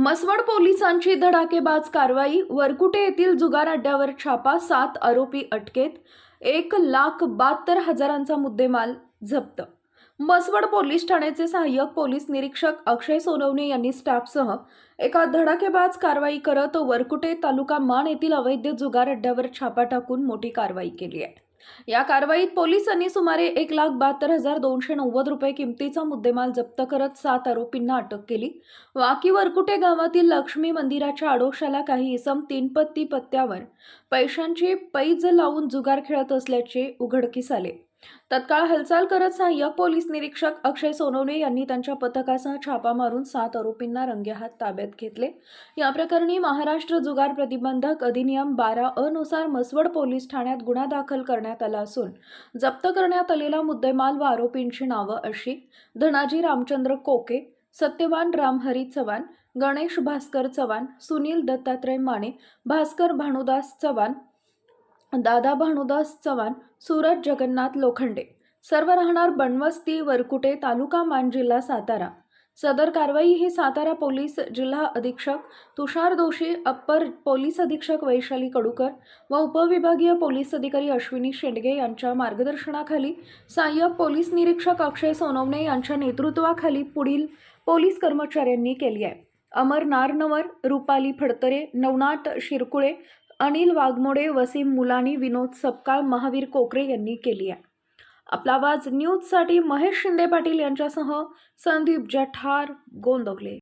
मसवड पोलिसांची धडाकेबाज कारवाई वरकुटे येथील जुगार अड्ड्यावर छापा सात आरोपी अटकेत एक लाख बहात्तर हजारांचा मुद्देमाल जप्त. मसवड पोलीस ठाण्याचे सहाय्यक पोलीस निरीक्षक अक्षय सोनवणे यांनी स्टाफसह एका धडाकेबाज कारवाई करत वरकुटे तालुका मान येथील अवैध जुगार अड्ड्यावर छापा टाकून मोठी कारवाई केली आहे. या कारवाईत पोलिसांनी सुमारे एक लाख बहात्तर हजार दोनशे नव्वद रुपये किमतीचा मुद्देमाल जप्त करत सात आरोपींना अटक केली. वाकी वरकुटे गावातील लक्ष्मी मंदिराच्या आडोशाला काही इसम तीनपत्ती पत्त्यावर पैशांची पैज लावून जुगार खेळत असल्याचे उघडकीस आले. तत्काळ हालचाल करत सहाय्यक पोलीस निरीक्षक अक्षय सोनवणे यांनी त्यांच्या पथकासह छापा मारून सात आरोपींना रंगेहात ताब्यात घेतले. या प्रकरणी महाराष्ट्र जुगार प्रतिबंधक अधिनियम बारा अ नुसार मसवड पोलीस ठाण्यात गुन्हा दाखल करण्यात आला असून जप्त करण्यात आलेला मुद्देमाल व आरोपींची नावं अशी धनाजी रामचंद्र कोके सत्यवान रामहरी चव्हाण गणेश भास्कर चव्हाण सुनील दत्तात्रय माने भास्कर भानुदास चव्हाण दादा भानुदास चव्हाण सूरज जगन्नाथ लोखंडे. सर्व राहणार बनवस्ती वरकुटे तालुका मान जिल्हा सातारा. सदर कारवाई ही सातारा पोलीस जिल्हा अधीक्षक तुषार दोषी अप्पर पोलीस अधीक्षक वैशाली कडूकर व उपविभागीय पोलीस अधिकारी अश्विनी शेंडगे यांच्या मार्गदर्शनाखाली सहाय्यक पोलीस निरीक्षक अक्षय सोनवणे यांच्या नेतृत्वाखाली पुढील पोलीस कर्मचाऱ्यांनी केली आहे. अमर नारनवर रुपाली फडतरे नवनाथ शिरकुळे अनिल वाघमोडे वसीम मुलानी विनोद सपकाळ महावीर कोकरे यांनी केली आहे. आपला आवाज न्यूजसाठी महेश शिंदे पाटील यांच्यासह संदीप जठार गोंदवले.